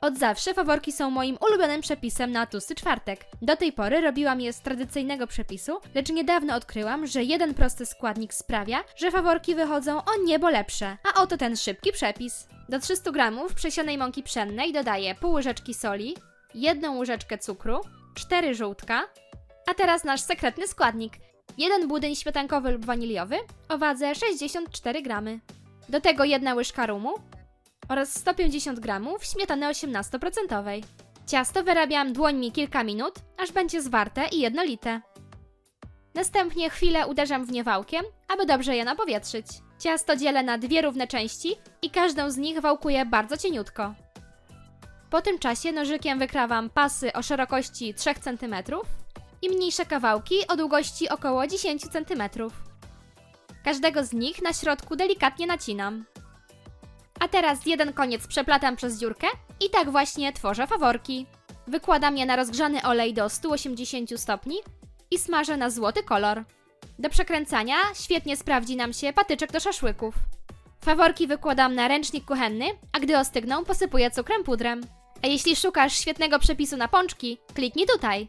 Od zawsze faworki są moim ulubionym przepisem na tłusty czwartek. Do tej pory robiłam je z tradycyjnego przepisu, lecz niedawno odkryłam, że jeden prosty składnik sprawia, że faworki wychodzą o niebo lepsze. A oto ten szybki przepis. Do 300 gramów przesionej mąki pszennej dodaję pół łyżeczki soli, jedną łyżeczkę cukru, 4 żółtka, a teraz nasz sekretny składnik. Jeden budyń śmietankowy lub waniliowy o wadze 64 gramy. Do tego jedna łyżka rumu oraz 150 gramów śmietany 18%. Ciasto wyrabiam dłońmi kilka minut, aż będzie zwarte i jednolite. Następnie chwilę uderzam w nie wałkiem, aby dobrze je napowietrzyć. Ciasto dzielę na dwie równe części i każdą z nich wałkuję bardzo cieniutko. Po tym czasie nożykiem wykrawam pasy o szerokości 3 cm i mniejsze kawałki o długości około 10 cm. Każdego z nich na środku delikatnie nacinam. A teraz jeden koniec przeplatam przez dziurkę i tak właśnie tworzę faworki. Wykładam je na rozgrzany olej do 180 stopni i smażę na złoty kolor. Do przekręcania świetnie sprawdzi nam się patyczek do szaszłyków. Faworki wykładam na ręcznik kuchenny, a gdy ostygną posypuję cukrem pudrem. A jeśli szukasz świetnego przepisu na pączki, kliknij tutaj.